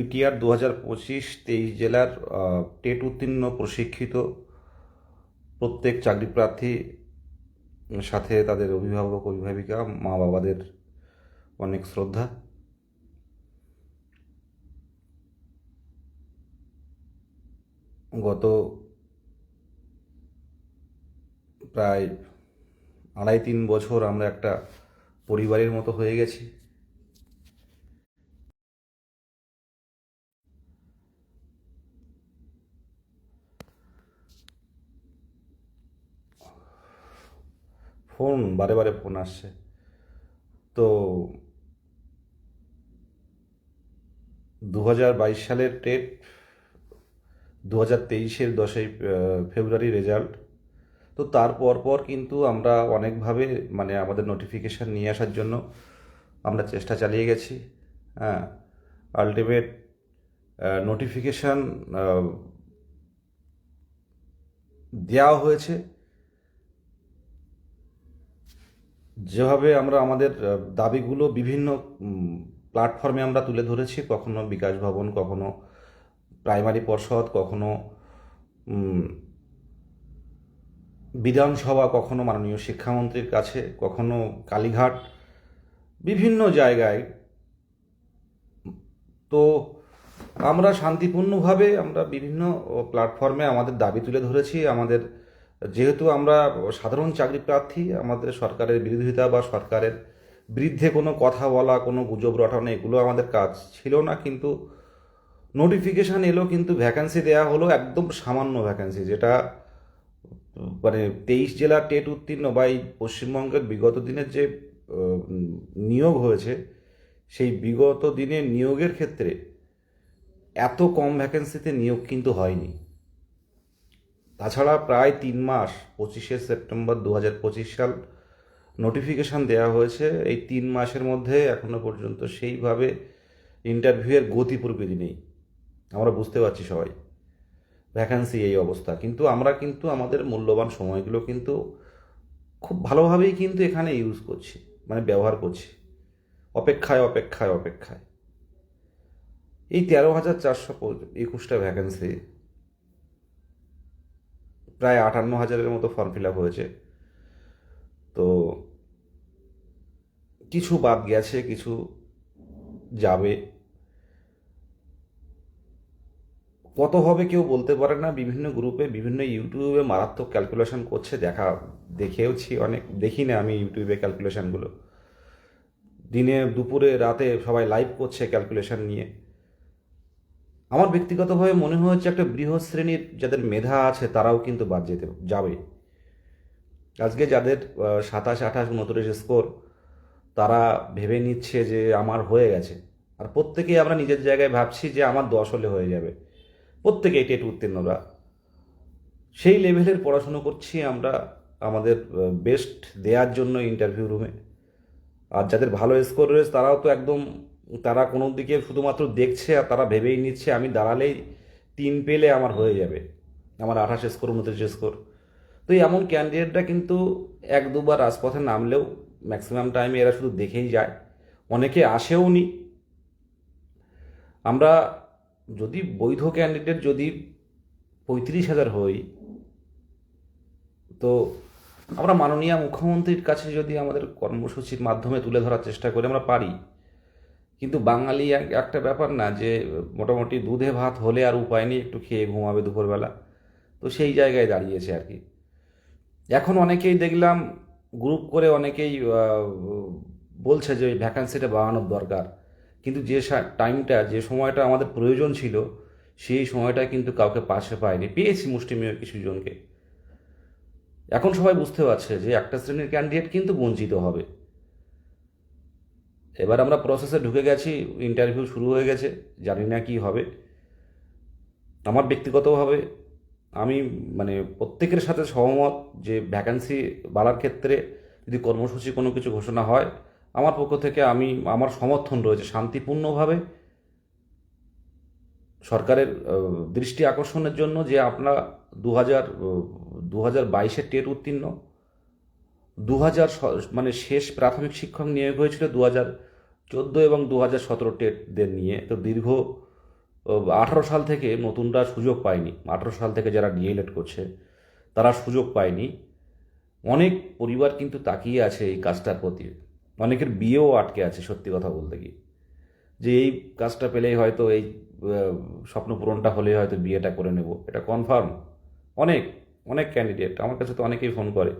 PTR দু হাজার পঁচিশ তেইশ জেলার টেট উত্তীর্ণ প্রশিক্ষিত প্রত্যেক চাকরি প্রার্থী সাথে তাদের অভিভাবক, অভিভাবিকা, মা বাবাদের অনেক শ্রদ্ধা। গত প্রায় আড়াই তিন বছর আমরা একটা পরিবারের মতো হয়ে গেছি। ফোন, বারে বারে ফোন আসছে। তো দু হাজার বাইশ সালের টেট দু হাজার তেইশের দশই ফেব্রুয়ারি রেজাল্ট। তো তার পর পর কিন্তু আমরা অনেকভাবে মানে আমাদের নোটিফিকেশান নিয়ে আসার জন্য আমরা চেষ্টা চালিয়ে গেছি। হ্যাঁ আলটিমেট নোটিফিকেশান দেওয়া হয়েছে। যেভাবে আমরা আমাদের দাবিগুলো বিভিন্ন প্ল্যাটফর্মে আমরা তুলে ধরেছি, কখনো বিকাশ ভবন, কখনো প্রাইমারি পর্ষদ, কখনো বিধানসভা, কখনো মাননীয় শিক্ষামন্ত্রীর কাছে, কখনো কালীঘাট, বিভিন্ন জায়গায়। তো আমরা শান্তিপূর্ণভাবে আমরা বিভিন্ন প্ল্যাটফর্মে আমাদের দাবি তুলে ধরেছি, আমাদের যেহেতু আমরা সাধারণ চাকরি প্রার্থী, আমাদের সরকারের বিরোধিতা বা সরকারের বিরুদ্ধে কোনো কথা বলা, কোনো গুজব রটানো, এগুলো আমাদের কাজ ছিল না, কিন্তু নোটিফিকেশান এলো, কিন্তু ভ্যাকান্সি দেওয়া হলো, একদম সামান্য ভ্যাকান্সি যেটা মানে তেইশ জেলা টেট উত্তীর্ণ বা এই পশ্চিমবঙ্গের বিগত দিনের যে নিয়োগ হয়েছে, সেই বিগত দিনের নিয়োগের ক্ষেত্রে এত কম ভ্যাকেন্সিতে নিয়োগ কিন্তু হয়নি। তাছাড়া প্রায় তিন মাস, পঁচিশে সেপ্টেম্বর দু হাজার পঁচিশ সাল নোটিফিকেশান দেওয়া হয়েছে। এই তিন মাসের মধ্যে এখনও পর্যন্ত সেইভাবে ইন্টারভিউয়ের গতি প্রকৃতি নেই। আমরা বুঝতে পারছি সবাই। ভ্যাকান্সি এই অবস্থা। কিন্তু আমরা কিন্তু আমাদের মূল্যবান সময়গুলো কিন্তু খুব ভালোভাবেই কিন্তু এখানে ইউজ করছি মানে ব্যবহার করছি। অপেক্ষায় অপেক্ষায় অপেক্ষায়। এই তেরো হাজার চারশো একুশটা ভ্যাকেন্সি প্রায় আটান্ন হাজারের মতো ফর্ম ফিল আপ হয়েছে। তো কিছু বাদ গেছে, কিছু যাবে। কত হবে কেউ বলতে পারে না। বিভিন্ন গ্রুপে বিভিন্ন ইউটিউবে মারাত্মক ক্যালকুলেশন করছে। দেখা, দেখেওছি অনেক, দেখি না আমি ইউটিউবে ক্যালকুলেশনগুলো দিনে দুপুরে, রাতে সবাই লাইভ করছে ক্যালকুলেশন নিয়ে। আমার ব্যক্তিগতভাবে মনে হচ্ছে একটা বৃহৎ শ্রেণির যাদের মেধা আছে, তারাও কিন্তু বাদ যেতে যাবে। আজকে যাদের সাতাশ, আঠাশ উনত্রিশ স্কোর তারা ভেবে নিচ্ছে যে আমার হয়ে গেছে। আর প্রত্যেকেই আমরা নিজের জায়গায় ভাবছি যে আমার দশ হলে হয়ে যাবে। প্রত্যেকেই টেট উত্তীর্ণরা। সেই লেভেলের পড়াশুনো করছি আমরা, আমাদের বেস্ট দেওয়ার জন্য ইন্টারভিউ রুমে আর যাদের ভালো স্কোর রয়েছে, তারাও তো একদম তারা কোনো দিকে শুধুমাত্র দেখছে আর তারা ভেবেই নিচ্ছে আমি দাঁড়ালেই তিন পেলে আমার হয়ে যাবে, আমার আঠাশ স্কোর উনত্রিশ স্কোর তো এমন ক্যান্ডিডেটরা কিন্তু এক দুবার রাজপথে নামলেও ম্যাক্সিমাম টাইমে এরা শুধু দেখেই যায়। অনেকে আসেও নি। আমরা যদি বৈধ ক্যান্ডিডেট যদি পঁয়ত্রিশ হাজার হই, তো আমরা মাননীয় মুখ্যমন্ত্রীর কাছে যদি আমাদের কর্মসূচির মাধ্যমে তুলে ধরার চেষ্টা করি, আমরা পারি। কিন্তু বাঙালি এক- একটা ব্যাপার না যে, মোটামুটি দুধে ভাত হলে আর উপায় নেই, একটু খেয়ে ঘুমাবে দুপুরবেলা। তো সেই জায়গায় দাঁড়িয়েছে আর কি। এখন অনেকেই দেখলাম গ্রুপ করে অনেকেই বলছে যে ওই ভ্যাকান্সিটা বাড়ানোর দরকার। কিন্তু যে টাইমটা যে সময়টা আমাদের প্রয়োজন ছিল, সেই সময়টা কিন্তু কাউকে পাশে পায়নি। পেয়েছি মুষ্টিমেয় কিছু জনকে। এখন সবাই বুঝতে পারছে যে একটা শ্রেণির ক্যান্ডিডেট কিন্তু বঞ্চিত হবে। এবার আমরা প্রসেসে ঢুকে গেছি ইন্টারভিউ শুরু হয়ে গেছে, জানি না কি হবে। আমার ব্যক্তিগতভাবে আমি মানে প্রত্যেকের সাথে সহমত যে ভ্যাকান্সি বাড়ার ক্ষেত্রে যদি কর্মসূচি কোনো কিছু ঘোষণা হয়, আমার পক্ষ থেকে আমি, আমার সমর্থন রয়েছে শান্তিপূর্ণভাবে সরকারের দৃষ্টি আকর্ষণের জন্য যে আপনারা দু হাজার দু হাজার বাইশে টেট উত্তীর্ণ দু হাজার মানে শেষ প্রাথমিক শিক্ষক নিয়োগ হয়েছিল দু হাজার চোদ্দ এবং দু হাজার সতেরো টেটদের নিয়ে, তো দীর্ঘ আঠারো সাল থেকে নতুনরা সুযোগ পায়নি। আঠারো সাল থেকে যারা ডিএলএড করছে, তারা সুযোগ পায়নি। অনেক পরিবার কিন্তু তাকিয়ে আছে এই কাজটার প্রতি। অনেকের বিয়েও আটকে আছে, সত্যি কথা বলতে গিয়ে। যে এই কাজটা পেলেই হয়তো এই স্বপ্ন পূরণটা হলেই হয়তো বিয়েটা করে নেব। এটা কনফার্ম অনেক অনেক ক্যান্ডিডেট আমার কাছে তো অনেকেই ফোন করে,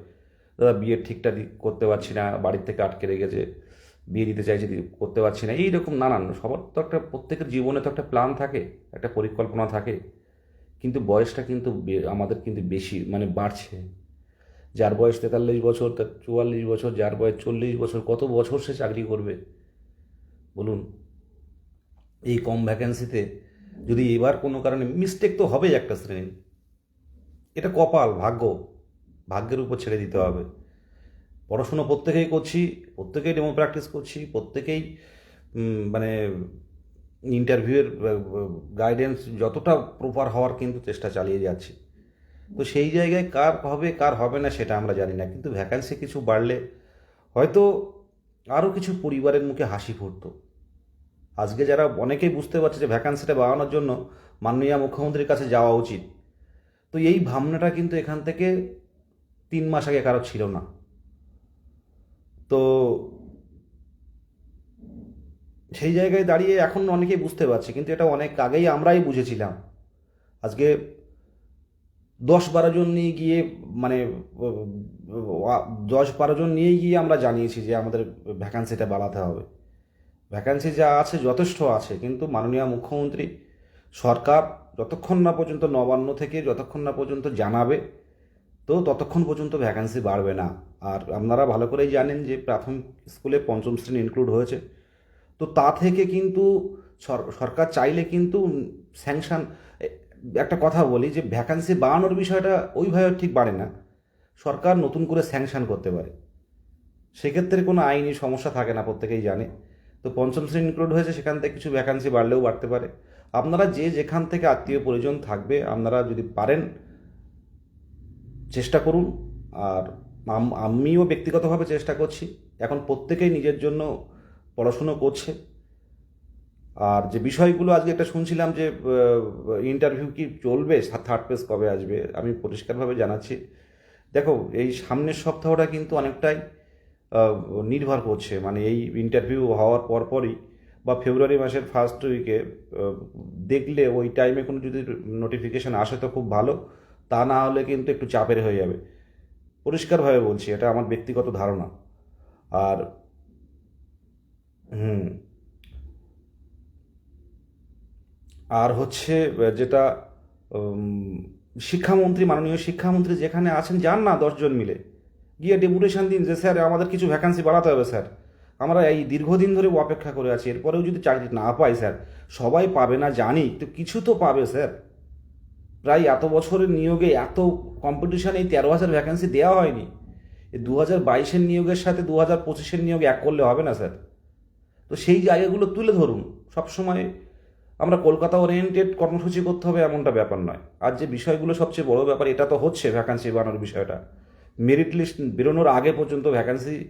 দাদা বিয়ের ঠিকটা দি- করতে পারছি না, বাড়ির থেকে আটকে রেখেছে। বিয়ে দিতে চাইছি করতে পারছি না, এইরকম নানান। সবার তো একটা, প্রত্যেকের জীবনে তো একটা প্ল্যান থাকে, একটা পরিকল্পনা থাকে। কিন্তু বয়সটা কিন্তু আমাদের কিন্তু বেশি মানে বাড়ছে। যার বয়স তেতাল্লিশ বছর, তার চুয়াল্লিশ বছর, যার বয়স চল্লিশ বছর, কত বছর সে চাকরি করবে? বলুন। এই কম ভ্যাকেন্সিতে যদি এবার কোনো কারণে মিস্টেক তো হবেই একটা শ্রেণি এটা কপাল, ভাগ্য। ভাগ্যের উপর ছেড়ে দিতে হবে। পড়াশুনো প্রত্যেকেই করছি, প্রত্যেকেই ডেমো প্র্যাকটিস করছি, প্রত্যেকেই মানে ইন্টারভিউয়ের গাইডেন্স যতটা প্রপার হওয়ার কিন্তু চেষ্টা চালিয়ে যাচ্ছি। তো সেই জায়গায় কার হবে কার হবে না সেটা আমরা জানি না, কিন্তু ভ্যাকান্সি কিছু বাড়লে হয়তো আরও কিছু পরিবারের মুখে হাসি ফুটতো। আজকে যারা অনেকেই বুঝতে পারছে যে ভ্যাকান্সিটা বাড়ানোর জন্য মাননীয় মুখ্যমন্ত্রীর কাছে যাওয়া উচিত। তো এই ভাবনাটা কিন্তু এখান থেকে তিন মাস আগে কারও ছিল না। তো সেই জায়গায় দাঁড়িয়ে এখন অনেকেই বুঝতে পারছে, কিন্তু এটা অনেক আগেই আমরাই বুঝেছিলাম। আজকে দশ বারো জন নিয়ে গিয়ে মানে দশ বারো জন নিয়ে গিয়ে আমরা জানিয়েছি যে আমাদের ভ্যাকান্সিটা বাড়াতে হবে। ভ্যাকান্সি যা আছে যথেষ্ট আছে, কিন্তু মাননীয় মুখ্যমন্ত্রী সরকার যতক্ষণ না পর্যন্ত নবান্ন থেকে যতক্ষণ না পর্যন্ত জানাবে তো ততক্ষণ পর্যন্ত ভ্যাকান্সি বাড়বে না। আর আপনারা ভালো করেই জানেন যে প্রাথমিক স্কুলে পঞ্চম শ্রেণি ইনক্লুড হয়েছে। তো তা থেকে কিন্তু সর- সরকার চাইলে কিন্তু স্যাংশন একটা কথা বলি যে ভ্যাকান্সি বাড়ানোর বিষয়টা ওইভাবে ঠিক বাড়ে না। সরকার নতুন করে স্যাংশন করতে পারে। সেক্ষেত্রে কোনো আইনি সমস্যা থাকে না, প্রত্যেকেই জানে। তো পঞ্চম শ্রেণি ইনক্লুড হয়েছে, সেখান থেকে কিছু ভ্যাকান্সি বাড়লেও বাড়তে পারে। আপনারা যে যেখান থেকে আত্মীয় পরিজন থাকবে, আপনারা যদি পারেন চেষ্টা করুন। আর আমিও ব্যক্তিগতভাবে চেষ্টা করছি। এখন প্রত্যেকেই নিজের জন্য পড়াশুনো করছে। আর যে বিষয়গুলো আজকে একটা শুনছিলাম যে ইন্টারভিউ কি চলবে? থার্ড পেজ কবে আসবে? আমি পরিষ্কারভাবে জানাচ্ছি। দেখো, এই সামনের সপ্তাহটা কিন্তু অনেকটাই নির্ভর করছে। মানে এই ইন্টারভিউ হওয়ার পরপরই বা ফেব্রুয়ারি মাসের ফার্স্ট উইকে দেখলে ওই টাইমে কোনো যদি নোটিফিকেশান আসে তো খুব ভালো। তা না হলে কিন্তু একটু চাপের হয়ে যাবে। পরিষ্কারভাবে বলছি, এটা আমার ব্যক্তিগত ধারণা। আর, হুম। আর হচ্ছে, যেটা শিক্ষামন্ত্রী, মাননীয় শিক্ষামন্ত্রী যেখানে আছেন, যান না দশজন মিলে। গিয়ে ডেপুটেশন দিন যে, স্যার, আমাদের কিছু ভ্যাকান্সি বাড়াতে হবে, স্যার। আমরা এই দীর্ঘদিন ধরে অপেক্ষা করে আছি। এরপরেও যদি চাকরি না পাই, স্যার, সবাই পাবে না জানি। তো কিছু তো পাবে, স্যার। প্রায় এত বছরের নিয়োগে এত কম্পিটিশন এই তেরো হাজার ভ্যাকেন্সি দেওয়া হয়নি। দু হাজার বাইশের নিয়োগের সাথে দু হাজার পঁচিশের নিয়োগ এক করলে হবে না, স্যার। তো সেই জায়গাগুলো তুলে ধরুন। সবসময় আমরা কলকাতা ওরিয়েন্টেড কর্মসূচি করতে হবে এমনটা ব্যাপার নয়। আর যে বিষয়গুলো সবচেয়ে বড় ব্যাপার, এটা তো হচ্ছে ভ্যাকান্সি বাড়ানোর বিষয়টা। মেরিট লিস্ট বেরোনোর আগে পর্যন্ত ভ্যাকান্সি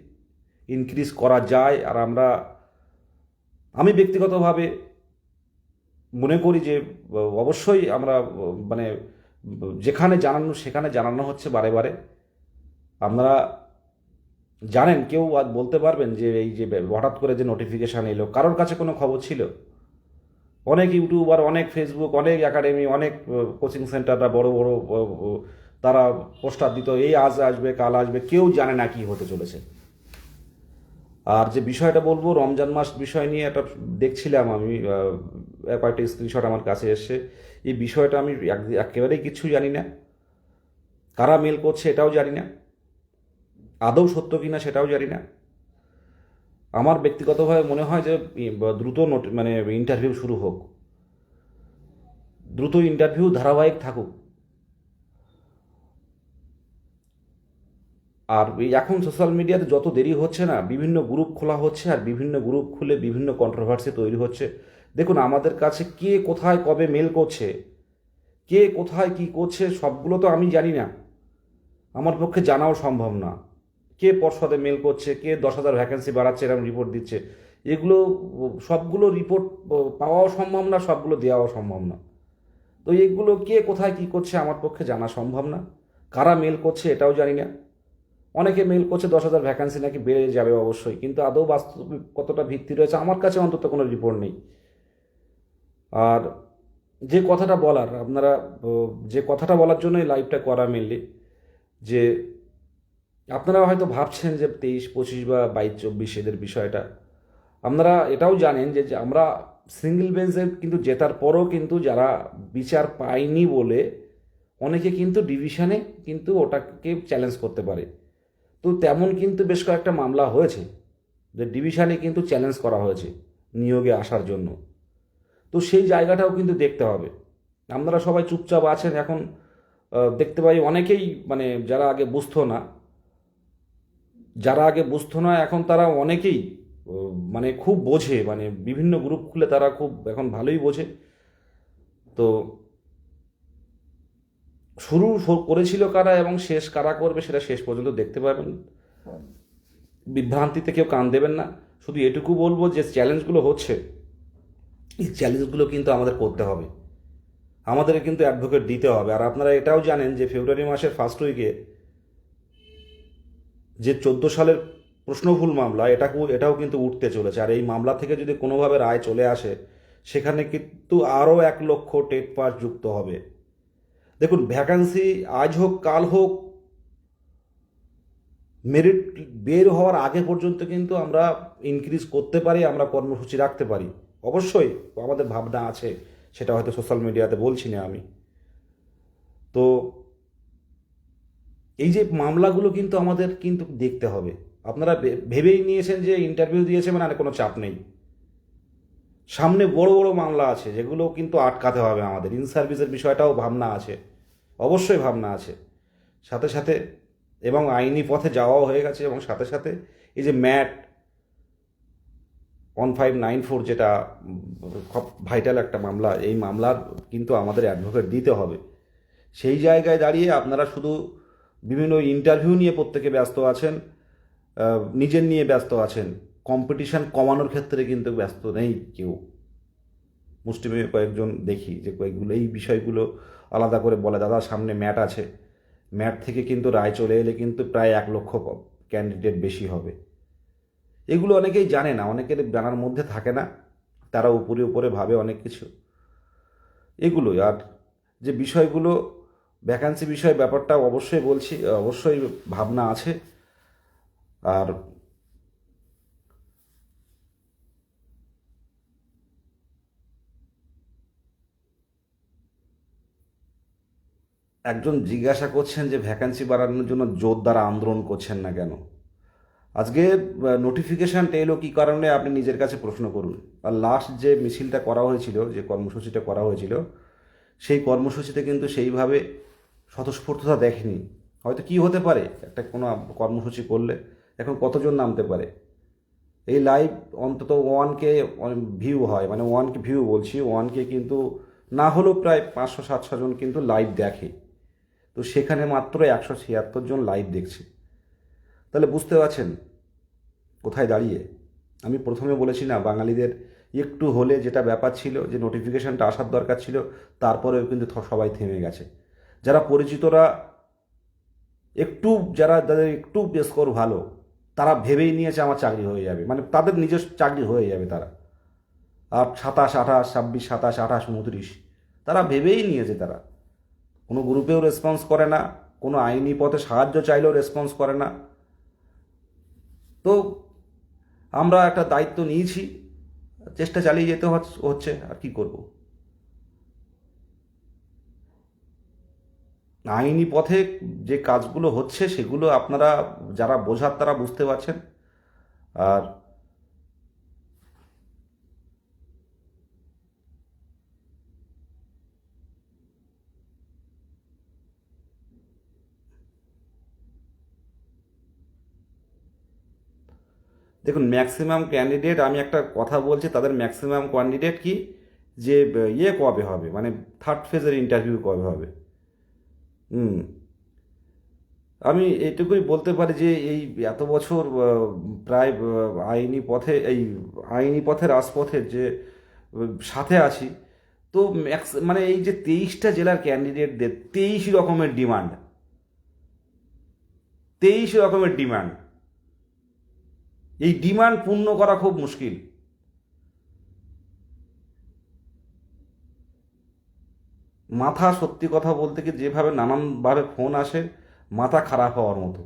ইনক্রিজ করা যায়। আর আমরা, আমি ব্যক্তিগতভাবে মনে করি যে, অবশ্যই আমরা মানে যেখানে জানানো, সেখানে জানানো হচ্ছে বারে বারে। আপনারা জানেন, কেউ আর বলতে পারবেন যে, এই যে, হঠাৎ করে যে নোটিফিকেশান এলো, কারোর কাছে কোনো খবর ছিল? অনেক ইউটিউবার অনেক ফেসবুক অনেক একাডেমি অনেক কোচিং সেন্টাররা বড় বড় তারা পোস্টার দিত, এই আজ আসবে, কাল আসবে, কেউ জানে না কি হতে চলেছে। আর যে বিষয়টা বলব, রমজান মাস বিষয় নিয়ে একটা দেখছিলাম আমি কয়েকটা স্ক্রিনশট আমার কাছে এসছে এই বিষয়টা আমি এক- একেবারেই কিছু জানি না। কারা মেল করছে এটাও জানি না। আদৌ সত্য কিনা সেটাও জানি না। আমার ব্যক্তিগতভাবে মনে হয় যে দ্রুত মানে ইন্টারভিউ শুরু হোক। দ্রুত ইন্টারভিউ ধারাবাহিক থাকুক। আর এখন সোশ্যাল মিডিয়াতে যত দেরি হচ্ছে না, বিভিন্ন গ্রুপ খোলা হচ্ছে আর বিভিন্ন গ্রুপ খুলে বিভিন্ন কন্ট্রোভার্সি তৈরি হচ্ছে। দেখুন, আমাদের কাছে কে কোথায় কবে মেল করছে, কে কোথায় কি করছে, সবগুলো তো আমি জানি না। আমার পক্ষে জানাও সম্ভব না। কে পর্ষদে মেল করছে, কে দশ হাজার ভ্যাকেন্সি বাড়াচ্ছে, এরকম রিপোর্ট দিচ্ছে। এগুলো, সবগুলো রিপোর্ট পাওয়াও সম্ভব না, সবগুলো দেওয়াও সম্ভব না। তো এগুলো কে কোথায় কী করছে, আমার পক্ষে জানা সম্ভব না। কারা মেল করছে, এটাও জানি না। অনেকে মেল করছে দশ হাজার ভ্যাকান্সি নাকি বেড়ে যাবে অবশ্যই, কিন্তু আদৌ বাস্তবিক কতটা ভিত্তি রয়েছে আমার কাছে অন্তত কোনো রিপোর্ট নেই। আর যে কথাটা বলার, আপনারা, যে কথাটা বলার জন্যই লাইভটা করা মেনলি যে আপনারা হয়তো ভাবছেন যে তেইশ, পঁচিশ বা বাইশ, চব্বিশ এদের বিষয়টা। আপনারা এটাও জানেন যে আমরা সিঙ্গেল বেঞ্চের কিন্তু জেতার পরও কিন্তু যারা বিচার পায়নি বলে, অনেকে কিন্তু ডিভিশনে কিন্তু ওটাকে চ্যালেঞ্জ করতে পারে। তো তেমন কিন্তু বেশ কয়েকটা মামলা হয়েছে, যে ডিভিশনে কিন্তু চ্যালেঞ্জ করা হয়েছে নিয়োগে আসার জন্য। তো সেই জায়গাটাও কিন্তু দেখতে হবে। আপনারা সবাই চুপচাপ আছেন এখন দেখতে পাই অনেকেই মানে যারা আগে বুঝতো না, যারা আগে বুঝতো না এখন তারা অনেকেই মানে খুব বোঝে মানে বিভিন্ন গ্রুপ খুলে তারা খুব এখন ভালোই বোঝে। তো শুরু করেছিল কারা এবং শেষ কারা করবে সেটা শেষ পর্যন্ত দেখতে পাবেন বিভ্রান্তিতে কেউ কান দেবেন না। শুধু এটুকু বলব যে চ্যালেঞ্জগুলো হচ্ছে, এই চ্যালেঞ্জগুলো কিন্তু আমাদের করতে হবে। আমাদের কিন্তু অ্যাডভোকেট দিতে হবে। আর আপনারা এটাও জানেন যে ফেব্রুয়ারি মাসের ফার্স্ট উইকে যে চোদ্দ সালের প্রশ্নভুল মামলা এটাকেও এটাও কিন্তু উঠতে চলেছে। আর এই মামলা থেকে যদি কোনোভাবে রায় চলে আসে, সেখানে কিন্তু আরও এক লক্ষ টেট পাস যুক্ত হবে। দেখুন ভ্যাকান্সি আজ হোক, কাল হোক মেরিট বের হওয়ার আগে পর্যন্ত কিন্তু আমরা ইনক্রিজ করতে পারি, আমরা কর্মসূচি রাখতে পারি। অবশ্যই আমাদের ভাবনা আছে, সেটা হয়তো সোশ্যাল মিডিয়াতে বলছি না আমি। তো এই যে মামলাগুলো কিন্তু আমাদের কিন্তু দেখতে হবে। আপনারা ভেবেই নিয়েছেন যে ইন্টারভিউ দিয়েছে মানে আর কোনো চাপ নেই। সামনে বড় বড় মামলা আছে, যেগুলো কিন্তু আটকাতে হবে আমাদের। ইন সার্ভিসের বিষয়টাও ভাবনা আছে। অবশ্যই ভাবনা আছে। সাথে সাথে এবং আইনি পথে যাওয়াও হয়ে গেছে এবং সাথে সাথে এই যে mat one five nine four যেটা ভাইটাল একটা মামলা, এই মামলার কিন্তু আমাদের অ্যাডভোকেট দিতে হবে। সেই জায়গায় দাঁড়িয়ে আপনারা শুধু বিভিন্ন ইন্টারভিউ নিয়ে প্রত্যেকে ব্যস্ত আছেন নিজের নিয়ে ব্যস্ত আছেন। কম্পিটিশন কমানোর ক্ষেত্রে কিন্তু ব্যস্ত নেই কেউ। মুষ্টিমেয় কয়েকজন দেখি যে কয়েকগুলো, এই বিষয়গুলো আলাদা করে বলে, দাদা, সামনে ম্যাট আছে। ম্যাট থেকে কিন্তু রায় চলে এলে কিন্তু প্রায় এক লক্ষ ক্যান্ডিডেট বেশি হবে। এগুলো অনেকেই জানে না, অনেকের জানার মধ্যে থাকে না। তারা উপরে উপরে ভাবে অনেক কিছু। এগুলোই, আর যে বিষয়গুলো ভ্যাকান্সি বিষয় ব্যাপারটা অবশ্যই বলছি, অবশ্যই ভাবনা আছে। আর একজন জিজ্ঞাসা করছেন যে ভ্যাকান্সি বাড়ানোর জন্য জোরদার আন্দোলন করছেন না কেন? আজকে নোটিফিকেশানটা এলো কী কারণে? আপনি নিজের কাছে প্রশ্ন করুন। আর লাস্ট যে মিছিলটা করা হয়েছিল, যে কর্মসূচিটা করা হয়েছিল, সেই কর্মসূচিতে কিন্তু সেইভাবে স্বতঃস্ফূর্ততা দেখেনি। হয়তো কি হতে পারে? একটা কোনো কর্মসূচি করলে এখন কতজন নামতে পারে? এই লাইভ অন্তত ওয়ানকে ভিউ হয়। মানে ওয়ানকে ভিউ বলছি। ওয়ানকে কিন্তু না হলেও প্রায় পাঁচশো, সাতশো জন কিন্তু লাইভ দেখে। তো সেখানে মাত্র একশো ছিয়াত্তর জন লাইভ দেখছে। তাহলে বুঝতে পারছেন কোথায় দাঁড়িয়ে। আমি প্রথমে বলেছি না, বাঙালিদের একটু হলে যেটা ব্যাপার ছিল যে নোটিফিকেশানটা আসার দরকার ছিল, তারপরেও কিন্তু সবাই থেমে গেছে। যারা পরিচিতরা একটু, যারা যাদের একটু স্কোর ভালো, তারা ভেবেই নিয়েছে আমার চাকরি হয়ে যাবে। মানে তাদের নিজস্ব চাকরি হয়ে যাবে তারা। আর সাতাশ, আঠাশ, ছাব্বিশ, সাতাশ, আঠাশ, উনত্রিশ, তারা ভেবেই নিয়েছে তারা। কোনো গ্রুপেও রেসপন্স করে না, কোনো আইনি পথে সাহায্য চাইলেও রেসপন্স করে না। তো আমরা একটা দায়িত্ব নিয়েছি, চেষ্টা চালিয়ে যেতে হচ্ছে, আর কি করব? আইনি পথে যে কাজগুলো হচ্ছে সেগুলো আপনারা, যারা বোঝার তারা বুঝতে পারছেন। আর দেখুন ম্যাক্সিমাম ক্যান্ডিডেট আমি একটা কথা বলছি, তাদের ম্যাক্সিমাম ক্যান্ডিডেট কি? যে ইয়ে কবে হবে? মানে থার্ড ফেজের ইন্টারভিউ কবে হবে? হুম। আমি এটুকুই বলতে পারি যে, এই এত বছর প্রায় আইনি পথে, এই আইনি পথে রাজপথের যে, সাথে আছি, তো ম্যাক্স মানে এই যে তেইশটা জেলার ক্যান্ডিডেটদের তেইশ রকমের ডিমান্ড তেইশ রকমের ডিমান্ড এই ডিমান্ড পূর্ণ করা খুব মুশকিল। মাথা সত্যি কথা বলতে কি, যেভাবে নানানভাবে ফোন আসে, মাথা খারাপ হওয়ার মতো।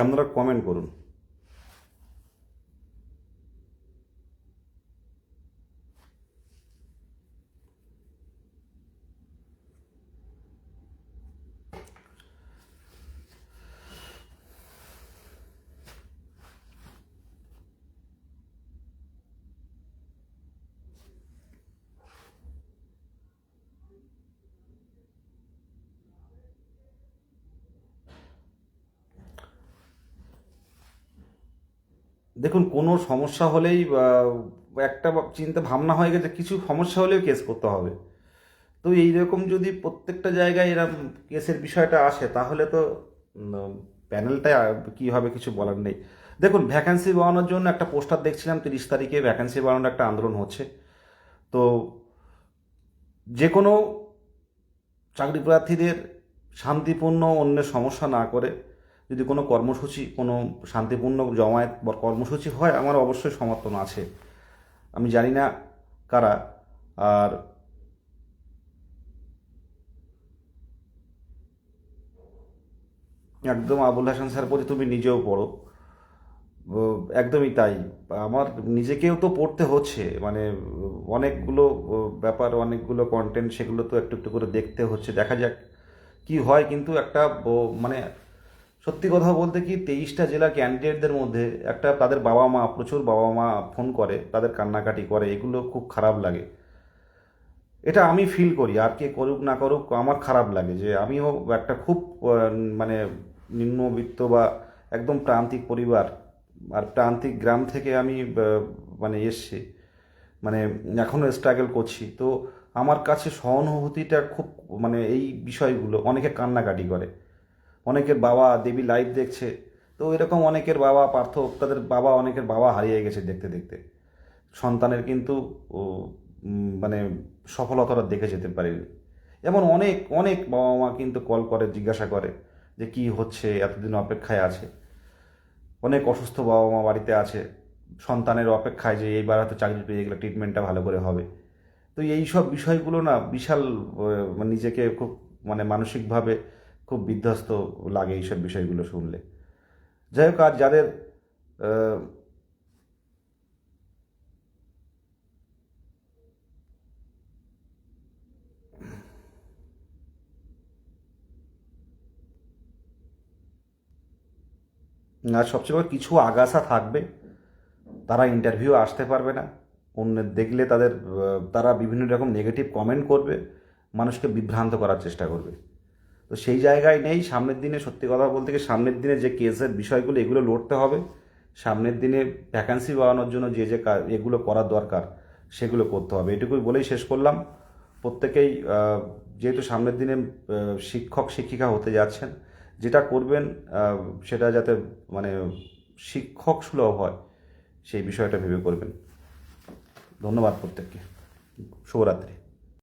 আপনারা কমেন্ট করুন। দেখুন, কোনো সমস্যা হলেই একটা চিন্তা ভাবনা হয়ে গেছে, কিছু সমস্যা হলেও কেস করতে হবে। তো এইরকম যদি প্রত্যেকটা জায়গায় এরকম কেসের বিষয়টা আসে, তাহলে তো প্যানেলটা কী হবে কিছু বলার নেই। দেখুন ভ্যাকান্সি বাড়ানোর জন্য একটা পোস্টার দেখছিলাম, তিরিশ তারিখে ভ্যাকান্সি বাড়ানোর একটা আন্দোলন হচ্ছে। তো যে কোনো চাকরি প্রার্থীদের শান্তিপূর্ণ অন্যের সমস্যা না করে যদি কোনো কর্মসূচি, কোনো শান্তিপূর্ণ জমায়েত বা কর্মসূচি হয়, আমার অবশ্যই সমর্থন আছে। আমি জানি না কারা, আর একদম আবুল হাসান স্যার প্রতি তুমি নিজেও পড়ো। একদমই তাই। আমার নিজেকেও তো পড়তে হচ্ছে মানে অনেকগুলো ব্যাপার, অনেকগুলো কন্টেন্ট সেগুলো তো একটু একটু করে দেখতে হচ্ছে। দেখা যাক কি হয়, কিন্তু একটা মানে সত্যি কথা বলতে কি, তেইশটা জেলা ক্যান্ডিডেটদের মধ্যে একটা তাদের বাবা মা, প্রচুর বাবা মা ফোন করে, তাদের কান্নাকাটি করে, এগুলো খুব খারাপ লাগে। এটা আমি ফিল করি, আর কে করুক না করুক, আমার খারাপ লাগে যে আমিও একটা খুব মানে নিম্নবিত্ত বা একদম প্রান্তিক পরিবার, আর প্রান্তিক গ্রাম থেকে আমি মানে এসছি মানে এখনও স্ট্রাগল করছি। তো আমার কাছে সহানুভূতিটা খুব মানে এই বিষয়গুলো, অনেকে কান্নাকাটি করে। অনেকের বাবা দেবী লাইভ দেখছে। তো এরকম অনেকের বাবা, পার্থ, তাদের বাবা, অনেকের বাবা হারিয়ে গেছে দেখতে দেখতে। সন্তানের কিন্তু মানে সফলতাটা দেখে যেতে পারেনি এমন অনেক অনেক বাবা মা কিন্তু কল করে, জিজ্ঞাসা করে যে কি হচ্ছে, এতদিন অপেক্ষায় আছে। অনেক অসুস্থ বাবা মা বাড়িতে আছে। সন্তানের অপেক্ষায় যে এইবার হয়তো চাকরি পেয়ে গেলে ট্রিটমেন্টটা ভালো করে হবে। তো এই সব বিষয়গুলো না বিশাল মানে নিজেকে খুব মানে মানসিকভাবে খুব বিধ্বস্ত লাগে এইসব বিষয়গুলো শুনলে। যাই হোক, আর যাদের আর সবচেয়ে বড় কিছু আগাছা থাকবে, তারা ইন্টারভিউ আসতে পারবে না। অন্য, দেখলে তাদের তারা বিভিন্ন রকম নেগেটিভ কমেন্ট করবে, মানুষকে বিভ্রান্ত করার চেষ্টা করবে। তো সেই জায়গায় নেই। সামনের দিনে সত্যি কথা বলতে গিয়ে সামনের দিনে যে কেসের বিষয়গুলো, এগুলো লড়তে হবে। সামনের দিনে ভ্যাকান্সি বাড়ানোর জন্য যে যে এগুলো করার দরকার, সেগুলো করতে হবে। এটুকুই বলেই শেষ করলাম। প্রত্যেকেই যেহেতু সামনের দিনে শিক্ষক, শিক্ষিকা হতে যাচ্ছেন, যেটা করবেন সেটা যাতে মানে শিক্ষক সুলভ হয়, সেই বিষয়টা ভেবে করবেন। ধন্যবাদ প্রত্যেককে। শুভরাত্রি।